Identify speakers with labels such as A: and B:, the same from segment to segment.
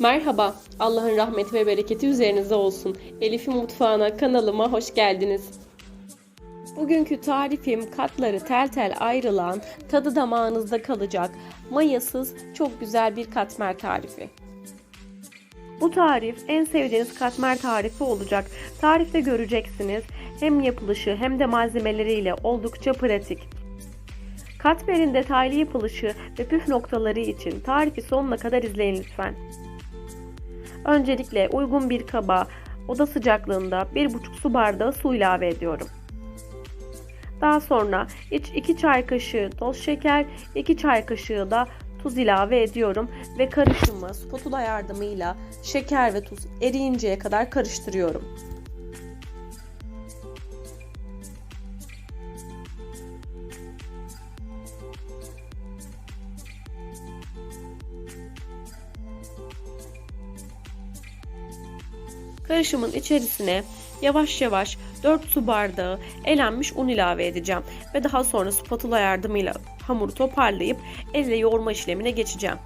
A: Merhaba, Allah'ın rahmeti ve bereketi üzerinize olsun. Elif'in mutfağına, kanalıma hoş geldiniz. Bugünkü tarifim katları tel tel ayrılan, tadı damağınızda kalacak, mayasız çok güzel bir katmer tarifi. Bu tarif en sevdiğiniz katmer tarifi olacak. Tarifte göreceksiniz. Hem yapılışı hem de malzemeleriyle oldukça pratik. Katmerin detaylı yapılışı ve püf noktaları için tarifi sonuna kadar izleyin lütfen. Öncelikle uygun bir kaba oda sıcaklığında 1,5 su bardağı su ilave ediyorum. Daha sonra iç 2 çay kaşığı toz şeker, 2 çay kaşığı da tuz ilave ediyorum ve karışımı spatula yardımıyla şeker ve tuz eriyinceye kadar karıştırıyorum. Karışımın içerisine yavaş yavaş 4 su bardağı elenmiş un ilave edeceğim ve daha sonra spatula yardımıyla hamuru toparlayıp elle yoğurma işlemine geçeceğim.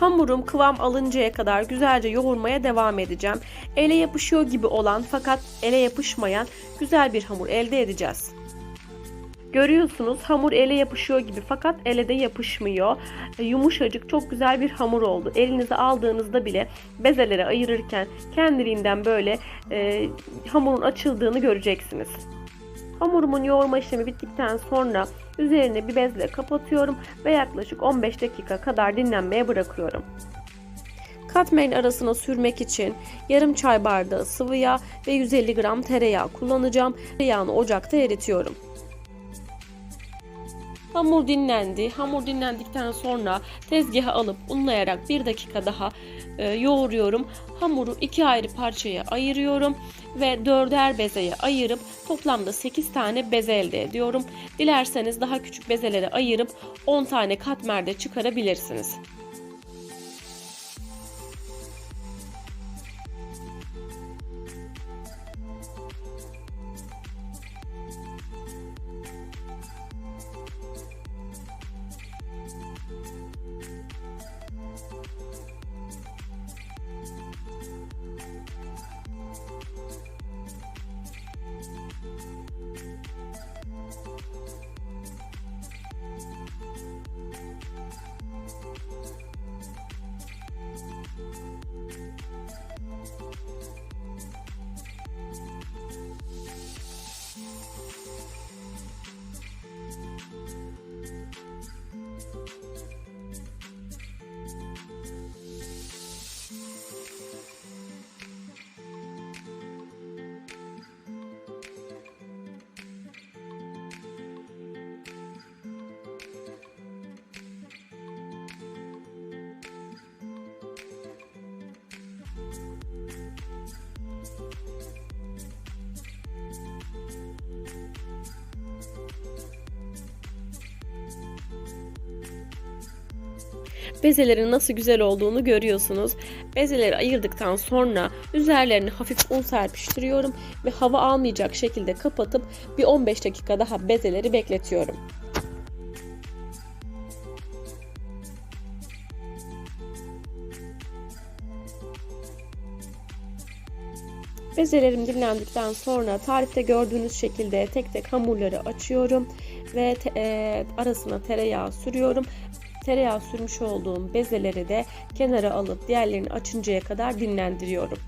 A: Hamurum kıvam alıncaya kadar güzelce yoğurmaya devam edeceğim. Ele yapışıyor gibi olan fakat ele yapışmayan güzel bir hamur elde edeceğiz. Görüyorsunuz hamur ele yapışıyor gibi fakat ele de yapışmıyor. E, Yumuşacık çok güzel bir hamur oldu. Elinize aldığınızda bile bezelere ayırırken kendiliğinden böyle e, hamurun açıldığını göreceksiniz. Hamurumun yoğurma işlemi bittikten sonra üzerine bir bezle kapatıyorum ve yaklaşık 15 dakika kadar dinlenmeye bırakıyorum. Katmerin arasına sürmek için yarım çay bardağı sıvı yağ ve 150 gram tereyağı kullanacağım. Tereyağını ocakta eritiyorum. Hamur dinlendi. Hamur dinlendikten sonra tezgaha alıp unlayarak bir dakika daha e, yoğuruyorum. Hamuru iki ayrı parçaya ayırıyorum ve dörder bezeye ayırıp toplamda 8 tane beze elde ediyorum. Dilerseniz daha küçük bezelere ayırıp 10 tane katmerde çıkarabilirsiniz. Bezelerin nasıl güzel olduğunu görüyorsunuz. Bezeleri ayırdıktan sonra üzerlerine hafif un serpiştiriyorum ve hava almayacak şekilde kapatıp bir 15 dakika daha bezeleri bekletiyorum. Bezelerim dinlendikten sonra tarifte gördüğünüz şekilde tek tek hamurları açıyorum ve te, e, arasına tereyağı sürüyorum. Tereyağı sürmüş olduğum bezeleri de kenara alıp diğerlerini açıncaya kadar dinlendiriyorum.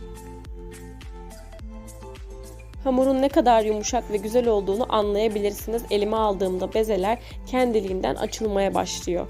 A: Hamurun ne kadar yumuşak ve güzel olduğunu anlayabilirsiniz. Elime aldığımda bezeler kendiliğinden açılmaya başlıyor.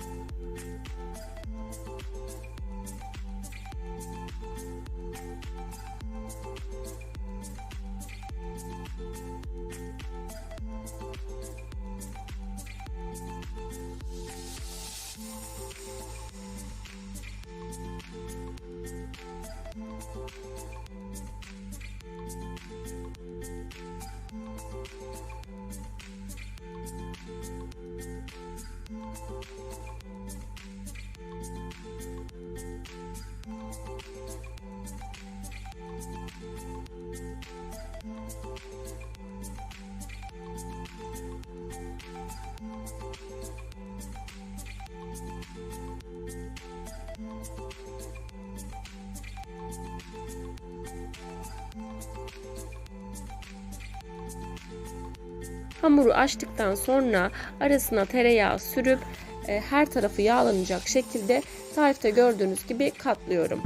A: Hamuru açtıktan sonra arasına tereyağı sürüp e, her tarafı yağlanacak şekilde tarifte gördüğünüz gibi katlıyorum.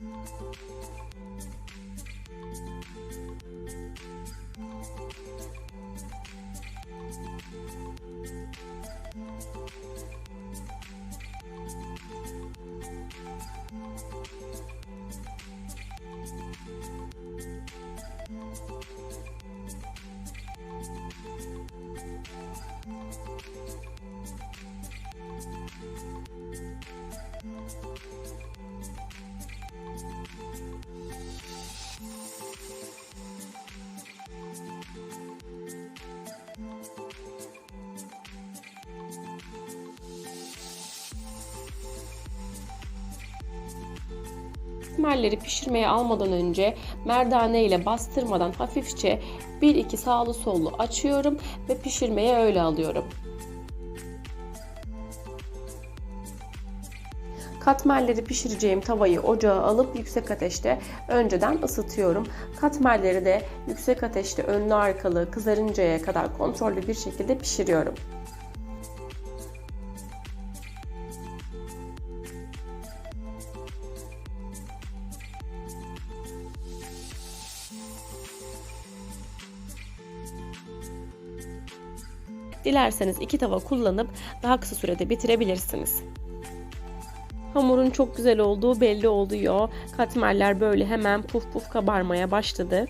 A: Thank you. Merleri pişirmeye almadan önce merdane ile bastırmadan hafifçe 1-2 sağlı sollu açıyorum ve pişirmeye öyle alıyorum. Katmerleri pişireceğim tavayı ocağa alıp yüksek ateşte önceden ısıtıyorum. Katmerleri de yüksek ateşte önlü arkalı kızarıncaya kadar kontrollü bir şekilde pişiriyorum. Dilerseniz iki tava kullanıp daha kısa sürede bitirebilirsiniz. Hamurun çok güzel olduğu belli oluyor. Katmerler böyle hemen puf puf kabarmaya başladı.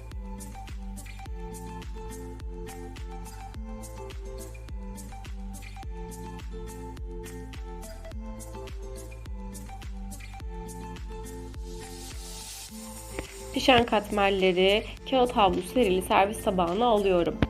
A: Pişen katmerleri kağıt havlu serili servis tabağına alıyorum.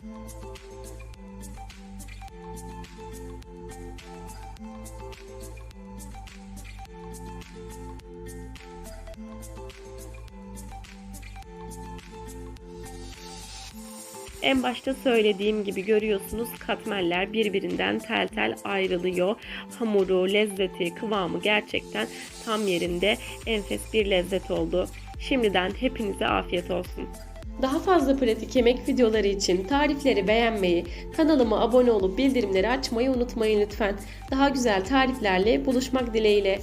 A: En başta söylediğim gibi görüyorsunuz katmerler birbirinden tel tel ayrılıyor. Hamuru, lezzeti, kıvamı gerçekten tam yerinde enfes bir lezzet oldu. Şimdiden hepinize afiyet olsun. Daha fazla pratik yemek videoları için tarifleri beğenmeyi, kanalıma abone olup bildirimleri açmayı unutmayın lütfen. Daha güzel tariflerle buluşmak dileğiyle.